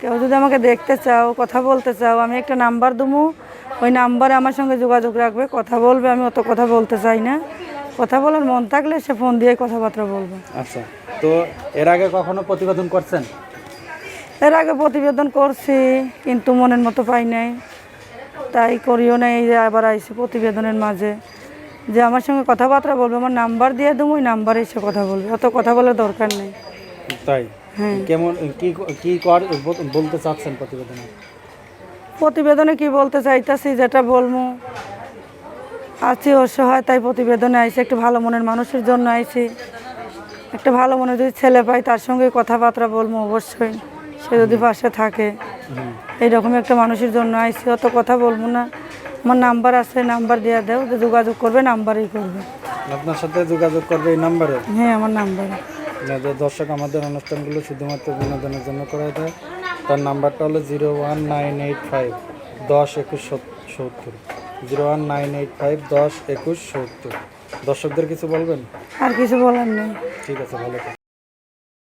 কেউ যদি আমাকে দেখতে চাও কথা বলতে চাও আমি একটা নাম্বার দেবো ওই নাম্বারে আমার সঙ্গে যোগাযোগ রাখবে কথা বলবে আমি অত কথা বলতে চাই না। কথা বলার মন থাকলে সে ফোন দিয়ে কথাবার্তা বলবে। আচ্ছা তো এর আগে কখনো প্রতিবেদন করছেন? এর আগে প্রতিবেদন করছি কিন্তু মনের মতো পাই নাই। তাই করিও না এই যে আবার আইসি প্রতিবেদনের মাঝে। যে আমার সঙ্গে কথাবার্তা বলবে আমার নাম্বার দিয়ে দেবো ওই নাম্বারে এসে কথা বলবে। অত কথা বলার দরকার নেই। তাই? কেমন কি কি কর বলতে চাচ্ছেন প্রতিবেদনে? প্রতিবেদনে কি বলতে চাইতেছি যেটা বলব আছি অসহায় তাই প্রতিবেদনে আইছি একটু ভালো মনের মানুষের জন্য আইছি একটা ভালো মনের যদি ছেলে পাই তার সঙ্গে কথাবার্তা বলব অবশ্যই। সে যদি পাশে থাকে এইরকম একটা মানুষের জন্য আইছি অত কথা বলব না। আমার নাম্বার আছে নাম্বার দিয়ে দেও যোগাযোগ করবে নাম্বারই করবে। আপনার সাথে যোগাযোগ করবে এই নাম্বারে? হ্যাঁ আমার নাম্বারে। যে দর্শক আমাদের অনুষ্ঠানগুলো শুধুমাত্র বিনোদনের জন্য করা হয় তার নাম্বারটা হলো zero one nine eight five দশ একুশ সত্তর। Zero one nine eight five দশ একুশ সত্তর। দর্শকদের কিছু বলবেন? আর কিছু বলার নেই। ঠিক আছে ভালো।